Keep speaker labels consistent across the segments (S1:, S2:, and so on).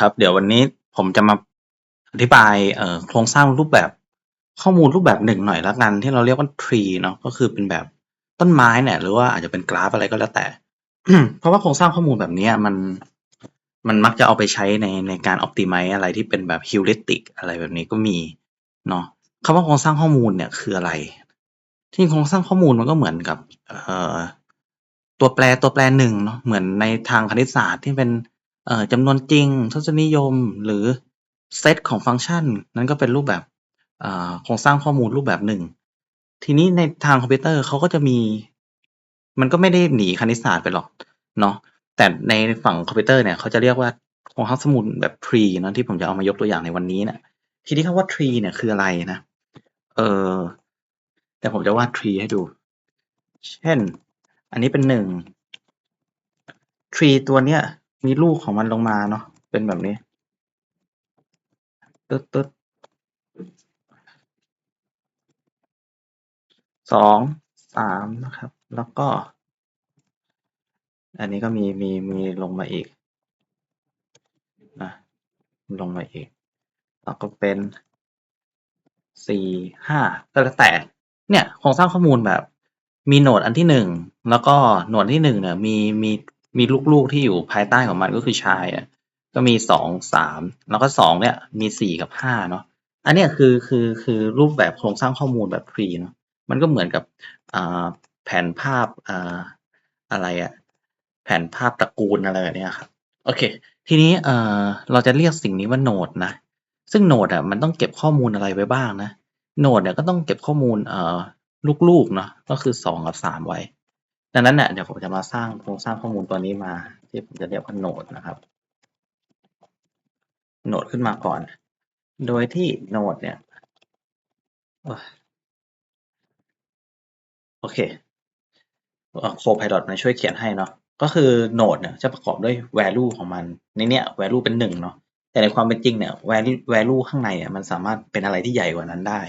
S1: ครับ เดี๋ยววันนี้ผมจะมาอธิบายเอ่อโครงสร้างรูปแบบข้อมูลรูปแบบหนึ่งหน่อยละกัน ที่เราเรียกว่า tree เนาะก็คือเป็นแบบต้นไม้เนี่ยหรือว่าอาจจะเป็นกราฟอะไรก็แล้วแต่ เพราะว่าโครงสร้างข้อมูลแบบนี้มันมันมักจะเอาไปใช้ในในการ optimize อะไรที่เป็นแบบ heuristic อะไรแบบนี้ก็มีเนาะคำว่าโครงสร้างข้อมูลเนี่ยคืออะไร ที่โครงสร้างข้อมูลมันก็เหมือนกับเอ่อตัวแปรตัวแปรหนึ่งเนาะเหมือนในทางคณิตศาสตร์ที่เป็น จำนวนจริงทศนิยม หรือเซตของฟังก์ชัน นั้นก็เป็นรูปแบบเอ่อโครงสร้างข้อมูลรูปแบบหนึ่ง ทีนี้ในทางคอมพิวเตอร์เขาก็จะมี มันก็ไม่ได้หนีคณิตศาสตร์ไปหรอกเนาะแต่ในฝั่งคอมพิวเตอร์เนี่ยเขาจะเรียกว่าโครงสร้างสมุดแบบ tree เนะที่ผมจะเอามายกตัวอย่างในวันนี้เนี่ยทีนี้คำว่า tree เนี่ยคืออะไรนะเออแต่ผมจะวาด tree ให้ดู เช่น อันนี้เป็นหนึ่ง tree ตัวเนี้ย มีลูกของมันลงมาเนาะเป็นแบบนี้ตึ๊ดตึ๊ดสองสามนะครับ แล้วก็ อันนี้ก็มีมีมีลงมาอีกนะลงมาอีกแล้วก็เป็นสี่ห้าก็แล้วแต่เนี่ยโครงสร้างข้อมูลแบบ มีโหนดอันที่หนึ่งแล้วก็โหนดที่หนึ่งเนี่ยมีมี มีลูกๆที่อยู่ภายใต้ของมันก็คือชายอะก็มีสองสามแล้วก็สองเนี่ยมีสี่กับห้าเนาะอันนี้คือคือคือรูปแบบโครงสร้างข้อมูลแบบ tree เนาะมันก็เหมือนกับอแผนภาพออะไรอะแผนภาพตระกูลอะไรแบบเนี้ยครับโอเค ทีนี้เอเราจะเรียกสิ่งนี้ว่าโนดนะซึ่งโนดอะมันต้องเก็บข้อมูลอะไรไว้บ้างนะโนดเนี่ยก็ต้องเก็บข้อมูลเอ่อลูกๆเนาะก็คือสองกับสามไว้ ดังนั้นเนี่ยเดี๋ยวผมจะมาสร้างโครงสร้างข้อมูลตัวนี้มา ที่ผมจะเรียกว่าโหนดนะครับโหนดขึ้นมาก่อน โดยที่โหนดเนี่ยโอเคโคไพาย o t มาช่วยเขียนให้เนาะก็คือโหนดเนี่ยจะประกอบด้วย value ของมัน ในเนี้ย value เป็นหนึ่งเนาะแต่ในความเป็นจริงเนี่ย value value ข้างในอะมันสามารถเป็นอะไรที่ใหญ่กว่านั้นได้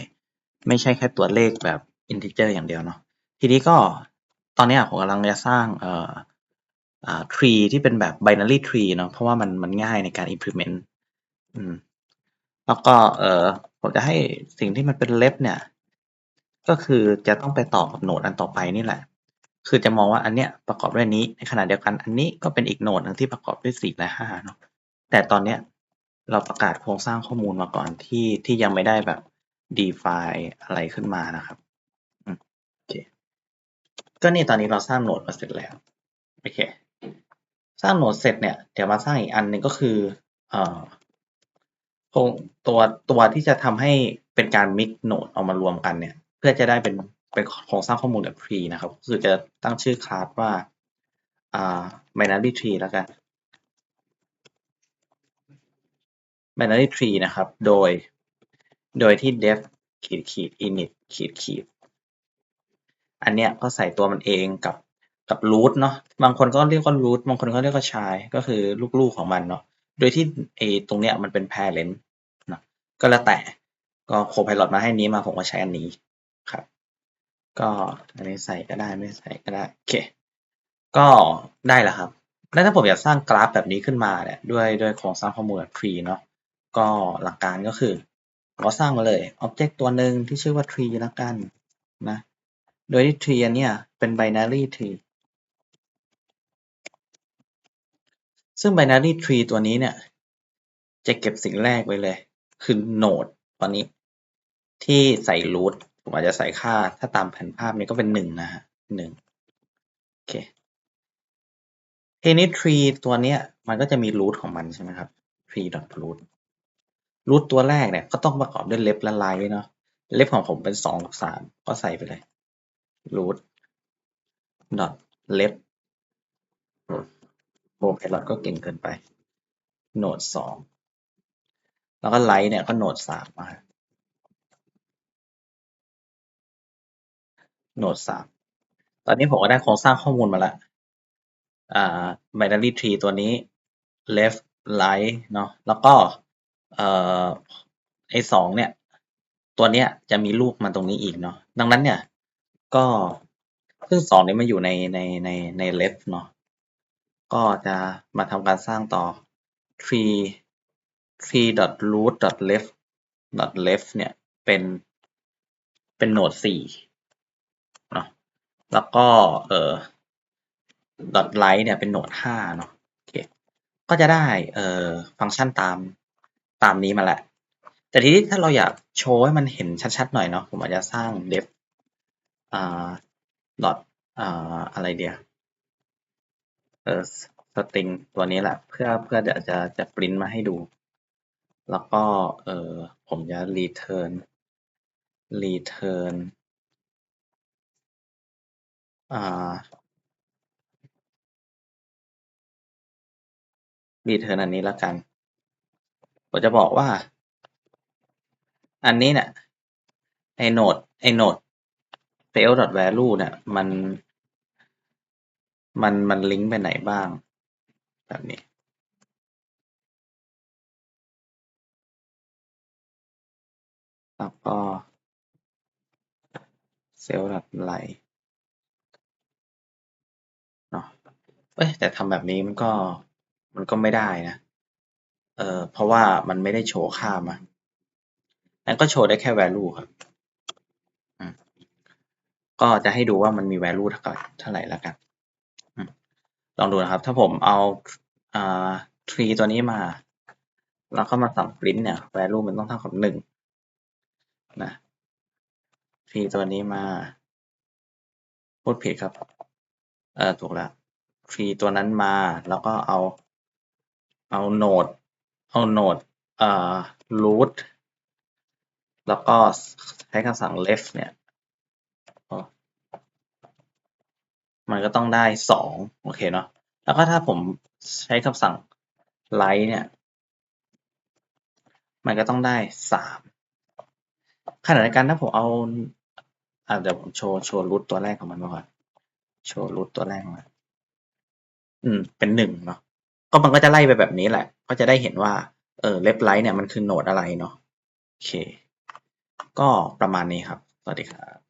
S1: ไม่ใช่แค่ตัวเลขแบบ integer อย่างเดียวเนาะทีนี้ก็ ตอนนี้ผมกำลังจะสร้างเอ่ออ่า tree ที่เป็นแบบ binary tree เนาะเพราะว่ามันมันง่ายในการ implement อืมแล้วก็เอ่อผมจะให้สิ่งที่มันเป็น left เนี่ย ก็คือจะต้องไปต่อกับโหนดอันต่อไปนี่แหละ คือจะมองว่าอันเนี้ยประกอบด้วยนี้ในขณะเดียวกันอันนี้ก็เป็นอีกโหนดหนึ่งที่ประกอบด้วยสี่และห้าเนาะแต่ตอนเนี้ยเราประกาศโครงสร้างข้อมูลมาก่อนที่ที่ยังไม่ได้แบบ define อะไรขึ้นมานะครับ ก็นี่ตอนนี้เราสร้างโหนดมาเสร็จแล้วโอเคสร้างโหนดเสร็จเนี่ยเดี๋ยวมาสร้างอีกอันหนึ่งก็คือเอ่อโครงตัวตัวที่จะทำให้เป็นการ mix โหนดเอามารวมกันเนี่ย เพื่อจะได้เป็นเป็นโครงสร้างข้อมูลแบบ tree นะครับคือจะตั้งชื่อคลาสว่าอ่า binary tree แล้วกัน binary tree นะครับ โดย โดยที่ def ขีดขีด init ขีดขีด อันเนี้ยก็ใส่ตัวมันเองกับกับ root เนาะบางคนก็เรียกว่า root บางคนก็เรียกว่า child ก็คือลูกๆของมันเนาะโดยที่ไอตรงเนี้ยมันเป็น parent นะก็แล้วแต่ก็ copilot มาให้นี้มาผมก็ใช้อันนี้ครับ ก็อันนี้ใส่ก็ได้ไม่ใส่ก็ได้โอเค ก็ได้แล้วครับ แล้วถ้าผมอยากสร้างกราฟแบบนี้ขึ้นมาเนี่ยด้วยด้วยโครงสร้างข้อมูลแบบ tree เนาะก็หลักการก็คือ เราสร้างมาเลย object ตัวหนึ่งที่ชื่อว่า tree แล้วกันนะ โดยที่ tree อันเนี้ยเป็น binary tree ซึ่ง binary tree ตัวนี้เนี่ย จะเก็บสิ่งแรกไว้เลย คือ node ตอนนี้ ที่ใส่ root ผมอาจจะใส่ค่า ถ้าตามแผนภาพนี้ก็เป็นหนึ่งนะฮะหนึ่งโอเคทีนี้ tree ตัวเนี้ย มันก็จะมี root ของมันใช่ไหมครับ tree dot root root ตัวแรกเนี่ย ก็ต้องประกอบด้วย left และ right เนาะ left ของผมเป็นสองกับสามก็ใส่ไปเลย root dot left โปรไพลอตก็เก่งเกินไปโหนดสองแล้วก็ไลท์เนี่ยก็โหนดสามมาโหนดสามตอนนี้ผมก็ได้โครงสร้างข้อมูลมาล้วอ่า binary tree ตัวนี้ left right เนาะแล้วก็เอ่อไอสองเนี่ย ตัวเนี้ยจะมีลูกมาตรงนี้อีกเนาะดังนั้นเนี่ย ก็ ซึ่งสองนี้มันอยู่ใน ใน ใน ใน left เนาะ ก็จะมาทำการสร้างต่อ tree tree dot root dot left dot left เนี่ย เป็น เป็นโหนดสี่เนาะ แล้วก็ เอ่อ dot right เนี่ย เป็นโหนดห้าเนาะโอเค ก็จะได้ เอ่อ ฟังก์ชันตาม ตามนี้มาแหละ แต่ทีนี้ถ้าเราอยากโชว์ให้มันเห็นชัดๆหน่อยเนาะ ผมอาจจะสร้าง def อ่า dot อ่าอะไรเดียวเออสตริงตัวนี้แหละ เพื่อเพื่อจะจะจะปริ้นมาให้ดู แล้วก็เออผมจะ return return อ่า return อันนี้แล้วกันผมจะบอกว่า อันนี้เนี่ยไอโนดไอโนด fail dot value เนี่ย มัน มัน มันลิงก์ไปไหนบ้าง แบบนี้แล้วก็ cell dot line เนาะเอ้ยแต่ทำแบบนี้มันก็มันก็ไม่ได้นะ เออเพราะว่ามันไม่ได้โชว์ค่ามางั้นก็โชว์ได้แค่ value ครับ ก็จะให้ดูว่ามันมี value เท่าไหร่เท่าไรแล้วกัน ลองดูนะครับ ถ้าผมเอาอ่า tree ตัวนี้มา แล้วก็มาสั่ง print เนี่ย value มันต้องเท่ากับหนึ่งนะ tree ตัวนี้มาพูดผิดครับ เออถูกแล้ว tree ตัวนั้นมา แล้วก็เอา เอาโนด เอาโนดเอ่อ root แล้วก็ใช้คำสั่ง left เนี่ย มันก็ต้องได้สองโอเคเนาะแล้วก็ถ้าผมใช้คำสั่ง right เนี่ย มันก็ต้องได้สามขณะเดียวกันถ้าผมเอาอ่าเดี๋ยวผมโชว์โชว์รูทตัวแรกของมันมาก่อนโชว์รูทตัวแรกมาอืม เป็นหนึ่งเนาะก็มันก็จะไล่ไปแบบนี้แหละ ก็จะได้เห็นว่า เออ left right เนี่ยมันคือโนดอะไรเนาะโอเค ก็ประมาณนี้ครับ สวัสดีครับ